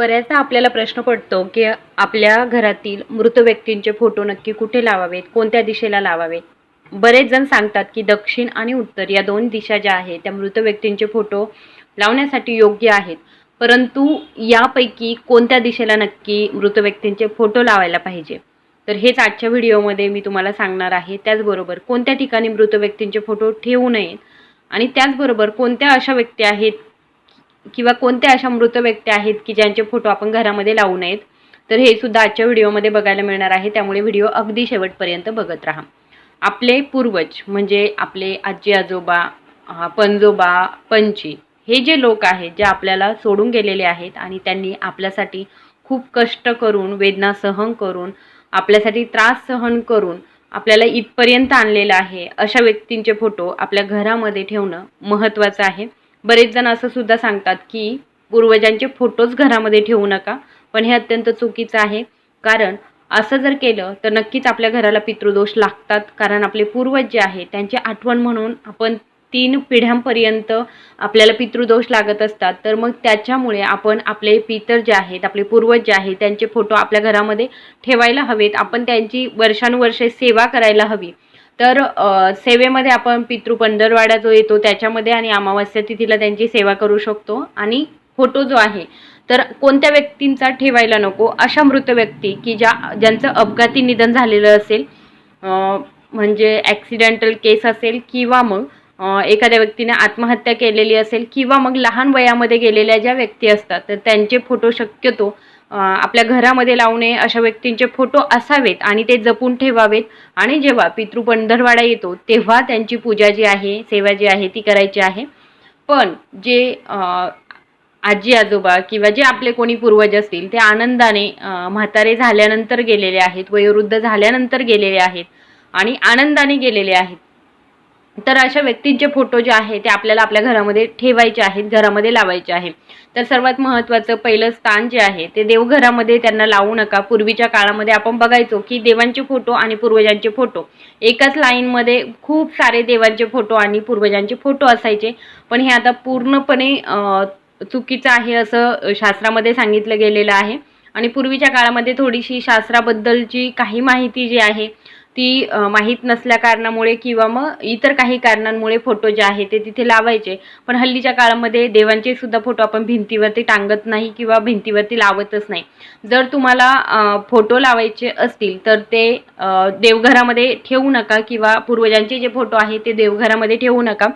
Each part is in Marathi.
बऱ्याचदा आपल्याला प्रश्न पडतो की आपल्या घरातील मृत व्यक्तींचे फोटो नक्की कुठे लावावेत? कोणत्या दिशेला लावावेत? बरेच जण सांगतात की दक्षिण आणि उत्तर या दोन दिशा ज्या आहेत त्या मृत व्यक्तींचे फोटो लावण्यासाठी योग्य आहेत. परंतु यापैकी कोणत्या दिशेला नक्की मृत व्यक्तींचे फोटो लावायला पाहिजे? तर हेच आजच्या व्हिडिओमध्ये मी तुम्हाला सांगणार आहे. त्याचबरोबर कोणत्या ठिकाणी मृत व्यक्तींचे फोटो ठेवू नयेत? आणि त्याचबरोबर कोणत्या अशा व्यक्ती आहेत किंवा कोणत्या अशा मृत व्यक्ती आहेत की ज्यांचे फोटो आपण घरामध्ये लावू नयेत तर हे सुद्धा आजच्या व्हिडिओमध्ये बघायला मिळणार आहे. त्यामुळे व्हिडिओ अगदी शेवटपर्यंत बघत राहा. आपले पूर्वज म्हणजे आपले आजी आजोबा पणजोबा पंची हे जे लोक आहेत जे आपल्याला सोडून गेलेले आहेत आणि त्यांनी आपल्यासाठी खूप कष्ट करून वेदना सहन करून आपल्यासाठी त्रास सहन करून आपल्याला इथपर्यंत आणलेलं आहे अशा व्यक्तींचे फोटो आपल्या घरामध्ये ठेवणं महत्त्वाचं आहे. बरेच जण असं सुद्धा सांगतात की पूर्वजांचे फोटोज घरामध्ये ठेवू नका. पण हे अत्यंत चुकीचं आहे. कारण असं जर केलं तर नक्कीच आपल्या घराला पितृदोष लागतात. कारण आपले पूर्वज जे आहे त्यांची आठवण म्हणून आपण तीन पिढ्यांपर्यंत आपल्याला पितृदोष लागत असतात. तर मग त्याच्यामुळे आपण आपले पितर जे आहेत आपले पूर्वज जे आहेत त्यांचे फोटो आपल्या घरामध्ये ठेवायला हवेत. आपण त्यांची वर्षानुवर्षे सेवा करायला हवी. तर सेवेमध्ये आपण पितृ पंधरवाडा जो येतो त्याच्यामध्ये आणि अमावस्या तिथीला त्यांची सेवा करू शकतो. आणि फोटो जो आहे तर कोणत्या व्यक्तींचा ठेवायला नको? अशा मृत व्यक्ती की ज्या ज्यांचं अपघाती निधन झालेलं असेल म्हणजे ॲक्सिडेंटल केस असेल किंवा मग एखाद्या व्यक्तीने आत्महत्या केलेली असेल किंवा मग लहान वयामध्ये गेलेल्या ज्या व्यक्ती असतात तर त्यांचे फोटो शक्यतो आपल्या घरामध्ये लावणे अशा व्यक्तींचे फोटो असावेत आणि ते जपून ठेवावेत. आणि जेव्हा पितृ पंधरवाडा येतो तेव्हा त्यांची पूजा जी आहे सेवा जी आहे ती करायची आहे. पण जे आजी आजोबा किंवा जे आपले कोणी पूर्वज असतील ते आनंदाने म्हातारे झाल्यानंतर गेलेले आहेत वयोवृद्ध झाल्यानंतर गेलेले आहेत आणि आनंदाने गेलेले आहेत. तर अशा व्यक्तींचे फोटो जे आहे ते आपल्याला आपल्या घरामध्ये ठेवायचे आहेत घरामध्ये लावायचे आहे. तर सर्वात महत्त्वाचं पहिलं स्थान जे आहे ते देवघरामध्ये त्यांना लावू नका. पूर्वीच्या काळामध्ये आपण बघायचो की देवांचे फोटो आणि पूर्वजांचे फोटो. एकाच लाईनमध्ये खूप सारे देवांचे फोटो आणि पूर्वजांचे फोटो असायचे. पण हे आता पूर्णपणे चुकीचं आहे असं शास्त्रामध्ये सांगितलं गेलेलं आहे. आणि पूर्वीच्या काळामध्ये थोडीशी शास्त्राबद्दलची काही माहिती जी आहे ती माहीत नसल्या कारणामुळे किंवा मग इतर काही कारणांमुळे फोटो जे आहे ते तिथे लावायचे. पण हल्लीच्या काळामध्ये देवांचे सुद्धा फोटो आपण भिंतीवरती टांगत नाही किंवा भिंतीवरती लावतच नाही. जर तुम्हाला फोटो लावायचे असतील तर ते देवघरामध्ये ठेवू नका किंवा पूर्वजांचे जे फोटो आहे ते देवघरामध्ये ठेवू नका.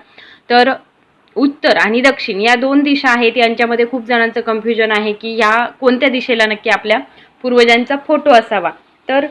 तर उत्तर आणि दक्षिण या दोन दिशा आहेत. यांच्यामध्ये खूप जणांचं कन्फ्युजन आहे की ह्या कोणत्या दिशेला नक्की आपल्या पूर्वजांचा फोटो असावा. तर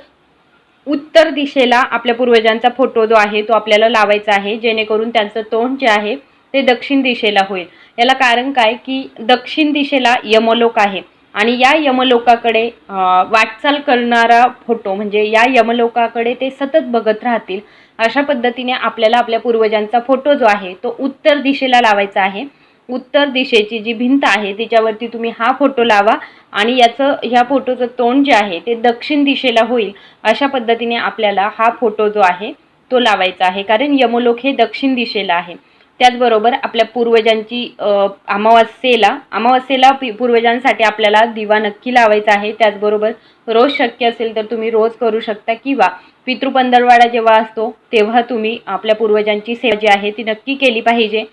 उत्तर दिशेला आपल्या पूर्वजांचा फोटो जो आहे तो आपल्याला लावायचा आहे जेणेकरून त्यांचं तोंड जे आहे ते दक्षिण दिशेला होईल. याला कारण काय? की दक्षिण दिशेला यमलोक आहे आणि या यमलोकाकडे वाटचाल करणारा फोटो म्हणजे या यमलोकाकडे ते सतत बघत राहतील. अशा पद्धतीने आपल्याला आपल्या पूर्वजांचा फोटो जो आहे तो उत्तर दिशेला लावायचा आहे. उत्तर दिशेची जी भिंत आहे तिच्यावरती तुम्ही हा फोटो लावा आणि याचं ह्या फोटोचं तोंड जे आहे ते दक्षिण दिशेला होईल अशा पद्धतीने आपल्याला हा फोटो जो आहे तो लावायचा आहे. कारण यमलोक हे दक्षिण दिशेला आहे. त्याचबरोबर आपल्या पूर्वजांची अमावास्येला अमावस्येला अमावस्येला पूर्वजांसाठी आपल्याला दिवा नक्की लावायचा आहे. त्याचबरोबर रोज शक्य असेल तर तुम्ही रोज करू शकता किंवा पितृपंधरवाडा जेव्हा असतो तेव्हा तुम्ही आपल्या पूर्वजांची सेवा जी आहे ती नक्की केली पाहिजे.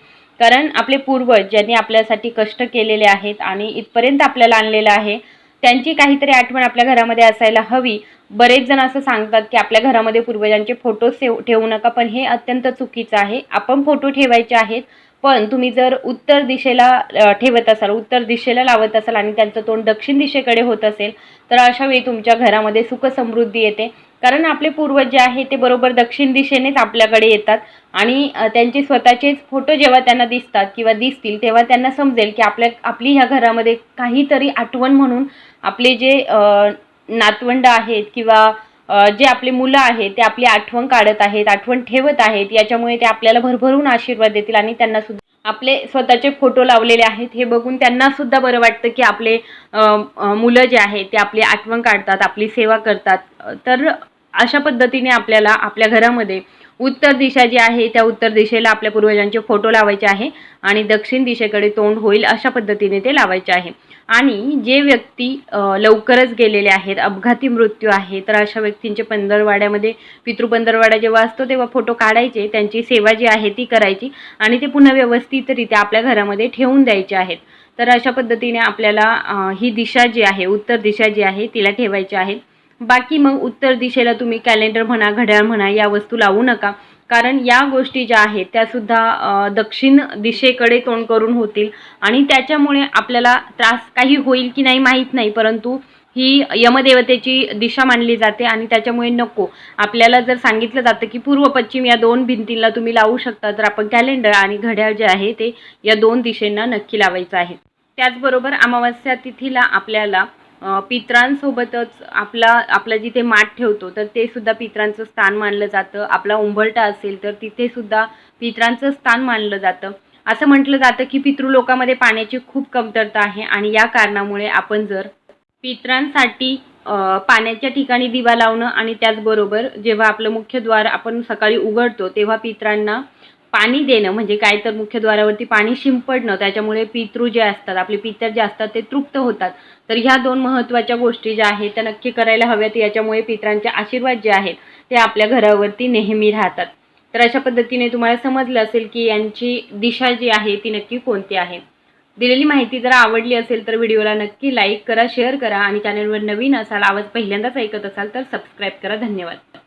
कारण आपले पूर्वज ज्यांनी आपल्यासाठी कष्ट केलेले आहेत आणि इथपर्यंत आपल्याला आणलेलं आहे त्यांची काहीतरी आठवण आपल्या घरामध्ये असायला हवी. बरेच जण असं सांगतात की आपल्या घरामध्ये पूर्वजांचे फोटो सेव ठेवू नका पण हे अत्यंत चुकीचं आहे. आपण फोटो ठेवायचे आहेत पण तुम्ही जर उत्तर दिशेला ठेवत असाल उत्तर दिशेला लावत असाल आणि त्यांचं तोंड दक्षिण दिशेकडे होत असेल तर अशा वेळी तुमच्या घरामध्ये सुख समृद्धी येते. कारण आपले पूर्वज जे आहे ते बरोबर दक्षिण दिशेनेच आपल्याकडे येतात आणि त्यांचे स्वतःचेच फोटो जेव्हा त्यांना दिसतात किंवा दिसतील तेव्हा त्यांना समजेल की आपल्या आपली ह्या घरामध्ये काहीतरी आठवण म्हणून आपले जे नातवंड आहेत किंवा जे आपले मुलं आहेत ते आपली आठवण काढत आहेत आठवण ठेवत आहेत याच्यामुळे ते आपल्याला भरभरून आशीर्वाद देतील आणि त्यांना सुद्धा आपले स्वतःचे फोटो लावलेले आहेत हे बघून त्यांना सुद्धा बरं वाटतं की आपले मुलं जे आहेत ते आपली आठवण काढतात आपली सेवा करतात. तर अशा पद्धतीने आपल्याला आपल्या घरामध्ये उत्तर दिशा जी आहे त्या उत्तर दिशेला आपल्या पूर्वजांचे फोटो लावायचे आहे आणि दक्षिण दिशेकडे तोंड होईल अशा पद्धतीने ते लावायचे आहे. आणि जे व्यक्ती लवकरच गेलेले आहेत अपघाती मृत्यू आहे तर अशा व्यक्तींचे पंधरवाड्यामध्ये पितृपंधरवाडा जेव्हा असतो तेव्हा फोटो काढायचे त्यांची सेवा जी आहे ती करायची आणि ते पुन्हा व्यवस्थितरित्या आपल्या घरामध्ये ठेवून द्यायचे आहेत. तर अशा पद्धतीने आपल्याला ही दिशा जी आहे उत्तर दिशा जी आहे तिला ठेवायची आहे बाकी मग उत्तर दिशेला तुम्ही कॅलेंडर म्हणा घड्याळ म्हणा या वस्तू लावू नका. कारण या गोष्टी ज्या आहेत त्यासुद्धा दक्षिण दिशेकडे तोंड करून होतील. आणि त्याच्यामुळे आपल्याला त्रास काही होईल की नाही माहीत नाही परंतु ही यमदेवतेची दिशा मानली जाते आणि त्याच्यामुळे नको. आपल्याला जर सांगितलं जातं की पूर्व पश्चिम या दोन भिंतींना तुम्ही लावू शकता तर आपण कॅलेंडर आणि घड्याळ जे आहे ते या दोन दिशेंना नक्की लावायचं आहे. त्याचबरोबर अमावस्या तिथीला आपल्याला पित्रांसोबतच आपला आपला जिथे माठ ठेवतो तर ते सुद्धा पित्रांचं स्थान मानलं जातं. आपला उंबरटा असेल तर तिथे सुद्धा पित्रांचं स्थान मानलं जातं. असं म्हटलं जातं की पितृलोकामध्ये पाण्याची खूप कमतरता आहे आणि या कारणामुळे आपण जर पित्रांसाठी पाण्याच्या ठिकाणी दिवा लावणं आणि त्याचबरोबर जेव्हा आपलं मुख्यद्वार आपण सकाळी उघडतो तेव्हा पित्रांना पाणी देणं म्हणजे काय तर मुख्यद्वारावरती पाणी शिंपडणं त्याच्यामुळे पितृ जे असतात आपले पितर जे असतात ते तृप्त होतात. तर ह्या दोन महत्त्वाच्या गोष्टी ज्या आहेत त्या नक्की करायला हव्यात. याच्यामुळे पित्रांचे आशीर्वाद जे आहेत ते आपल्या घरावरती नेहमी राहतात. तर अशा पद्धतीने तुम्हाला समजलं असेल की यांची दिशा जी आहे ती नक्की कोणती आहे. दिलेली माहिती जर आवडली असेल तर व्हिडिओला नक्की लाईक करा शेअर करा आणि चॅनलवर नवीन असाल आवाज पहिल्यांदाच ऐकत असाल तर सबस्क्राईब करा. धन्यवाद.